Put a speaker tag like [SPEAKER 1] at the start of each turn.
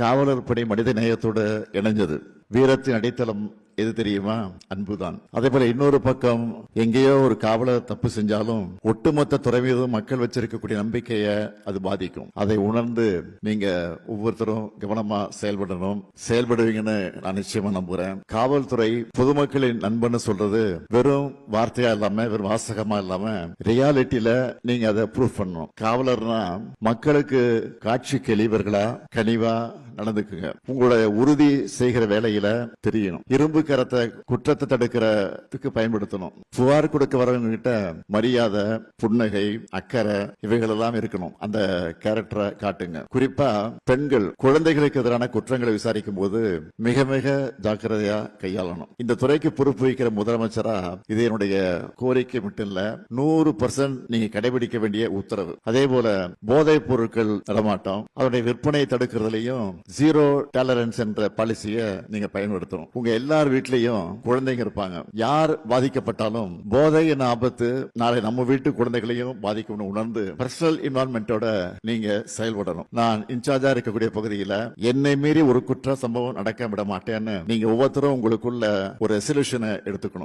[SPEAKER 1] காவலர் படை மனித நேயத்தோடு இணைஞ்சது. வீரத்தின் அடித்தளம் எது தெரியுமா? அன்புதான். அதே போல இன்னொரு பக்கம் எங்கேயோ ஒரு காவலர் தப்பு செஞ்சாலும் ஒட்டுமொத்த துறை மீதும் மக்கள் வச்சிருக்கக்கூடிய நம்பிக்கைய அது பாதிக்கும். அதை உணர்ந்து நீங்க ஒவ்வொருத்தரும் கவனமா செயல்படணும். செயல்படுவீங்கன்னு நான் நிச்சயமா நம்புறேன். காவல்துறை பொதுமக்களின் நண்பன்னு சொல்றது வெறும் வார்த்தையா இல்லாம வெறும் வாசகமா இல்லாம ரியாலிட்டியில நீங்க அதை ப்ரூவ் பண்ணணும். காவலர்னா மக்களுக்கு காட்சி கெளிவர்களா கனிவா நடந்துக்குங்க. உங்களுடைய உறுதி செய்கிற வேலையில தெரியணும். இரும்பு கரத்தை குற்றத்தை தடுக்கிறதுக்கு பயன்படுத்தணும். புகார் கொடுக்க வரவங்க கிட்ட மரியாதை புன்னகை அக்கறை இவைகள் எல்லாம் இருக்கணும். அந்த கேரக்டரை காட்டுங்க. குறிப்பா பெண்கள் குழந்தைகளுக்கு எதிரான குற்றங்களை விசாரிக்கும் போது மிக மிக ஜாக்கிரதையா கையாளணும். இந்த துறைக்கு பொறுப்பு வைக்கிற முதலமைச்சரா இது என்னுடைய கோரிக்கை மட்டும் இல்ல நூறு பர்சன்ட் நீங்க கடைபிடிக்க வேண்டிய உத்தரவு. அதே போல போதைப் பொருட்கள் நடமாட்டம் அதனுடைய விற்பனையை தடுக்கிறதுலையும் ஜீரோ டாலரன்ஸ் என்ற பாலிசியை நீங்க பயன்படுத்தணும். உங்க எல்லார் வீட்லயும் குழந்தைங்க இருப்பாங்க. யார் பாதிக்கப்பட்டாலும் போதை என்ன ஆபத்து நாளை நம்ம வீட்டு குழந்தைகளையும் பாதிக்கும்னு உணர்ந்து பர்சனல் இன்வால்மெண்டோட நீங்க செயல்படணும். நான் இன்சார்ஜா இருக்கக்கூடிய பகுதியில என்னை மீறி ஒரு குற்ற சம்பவம் நடக்க விட மாட்டேன்னு நீங்க ஒவ்வொருத்தரும் உங்களுக்குள்ள ஒரு ரெசல்யூஷனை எடுத்துக்கணும்.